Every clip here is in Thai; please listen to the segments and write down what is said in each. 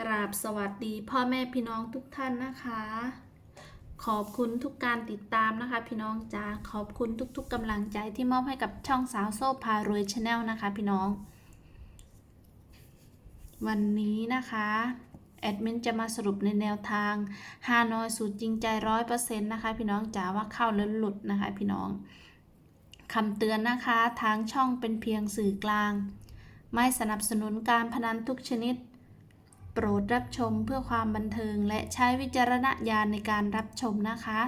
กราบสวัสดีพ่อแม่พี่น้องทุกท่านนะคะ ขอบคุณทุกการติดตามนะคะพี่น้องจ้าขอบคุณทุกๆกำลังใจที่มอบให้กับช่องสาวโซ่พารวยชาแนลนะคะพี่น้อง วันนี้นะคะแอดมินจะมาสรุปในแนวทางฮานอยสูตรจริงใจร้อยเปอร์เซ็นต์นะคะ พี่น้องจ๋าว่าเข้าแล้วหลุดนะคะพี่น้องคำเตือนนะคะทางช่องเป็นเพียงสื่อกลาง ไม่สนับสนุนการพนันทุกชนิด โปรดรับชมเพื่อความบันเทิงและใช้วิจารณญาณในการรับชมนะคะ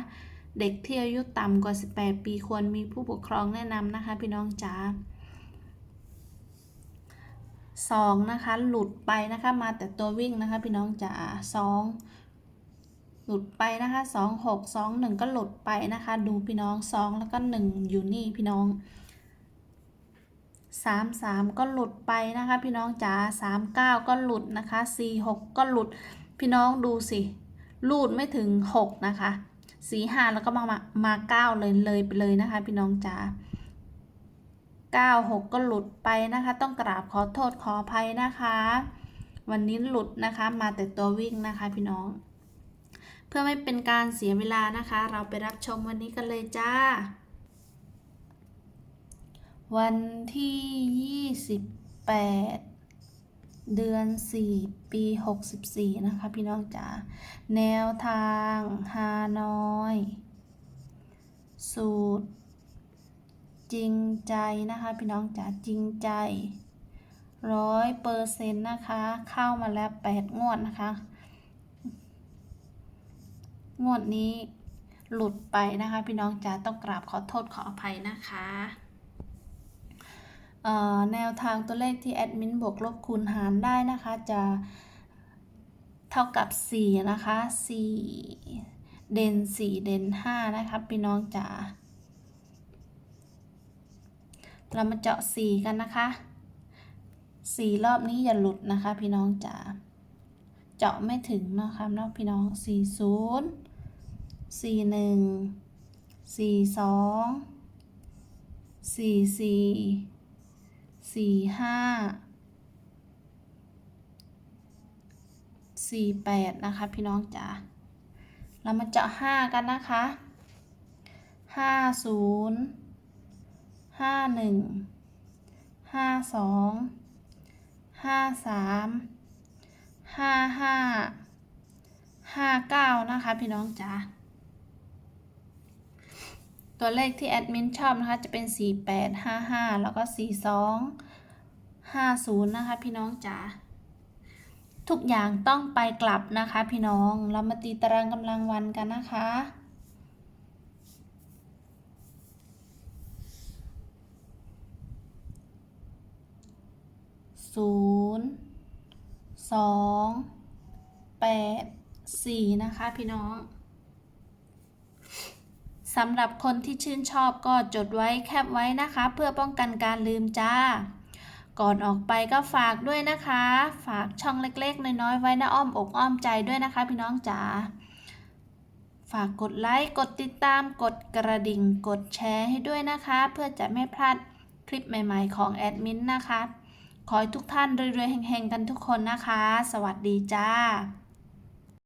เด็กที่อายุต่ำกว่า 18 ปีควรมีผู้ปกครองแนะนำนะคะ พี่น้องจ๋าสองนะคะ หลุดไปนะคะมาแต่ตัววิ่งนะคะ พี่น้องจ๋าสองหลุดไปนะคะสองหกสองหนึ่งก็หลุดไปนะคะ ดูพี่น้องสองแล้วก็หนึ่งอยู่นี่พี่น้อง สามสามก็หลุดไปนะคะ พี่น้องจ๋าสามเก้าก็หลุดนะคะสี่หกก็หลุด พี่น้องดูสิลูดไม่ถึงหกนะคะสี่ห้าแล้วก็มามามาเก้าเลยเลยไปเลยนะคะ พี่น้องจ๋าเก้าหกก็หลุดไปนะคะ ต้องกราบขอโทษขออภัยนะคะ วันนี้หลุดนะคะ มาแต่ตัววิ่งนะคะพี่น้อง เพื่อไม่เป็นการเสียเวลานะคะ เราไปรับชมวันนี้กันเลยจ้า วันที่28เดือน4ปี64นะคะพี่น้องจ๋าแนวทางฮานอย สูตร จริงใจนะคะพี่น้องจ๋าจริงใจร้อยเปอร์เซ็นต์นะคะ เข้ามาแล้ว8งวดนะคะ งวดนี้หลุดไปนะคะ พี่น้องจ๋าต้องกราบขอโทษขออภัยนะคะ แนวทางตัวเลขที่แอดมินบวกลบคูณหารได้นะคะจะเท่ากับ 4 นะคะ 4 เด่น 4 เด่น 5 นะคะพี่น้องจ๋าเรามาเจาะ 4 กันนะคะ 4 รอบนี้อย่าหลุดนะคะพี่น้องจ๋าเจาะไม่ถึงนะคะเนาะพี่น้อง 40สี่หนึ่ง สี่ห้าสี่แปดนะคะ พี่น้องจ๋าเรามาเจาะห้ากันนะคะห้าศูนย์ห้าหนึ่งห้าสองห้าสามห้าห้าห้าเก้านะคะ พี่น้องจ๋าตัวเลขที่แอดมินชอบนะคะ จะเป็น 4855 แล้วก็ 50 นะคะ พี่น้องจ๋าทุกอย่างต้องไปกลับนะคะ พี่น้องเรามาตีตารางกำลังวันกันนะคะศูนย์สองแปดสี่นะคะ พี่น้องสำหรับคนที่ชื่นชอบก็จดไว้แคปไว้นะคะ เพื่อป้องกันการลืมจ้า ก่อนออกไปก็ฝากด้วยนะคะ ฝากช่องเล็กๆ น้อยๆ ไว้นะอ้อมอกอ้อมใจด้วยนะคะ พี่น้องจ๋า ฝากกดไลค์ กดติดตาม กดกระดิ่ง กดแชร์ให้ด้วยนะคะ เพื่อจะไม่พลาดคลิปใหม่ๆ ของแอดมินนะคะ ขอให้ทุกท่านรวยๆแห่งๆ กันทุกคนนะคะ สวัสดีจ้า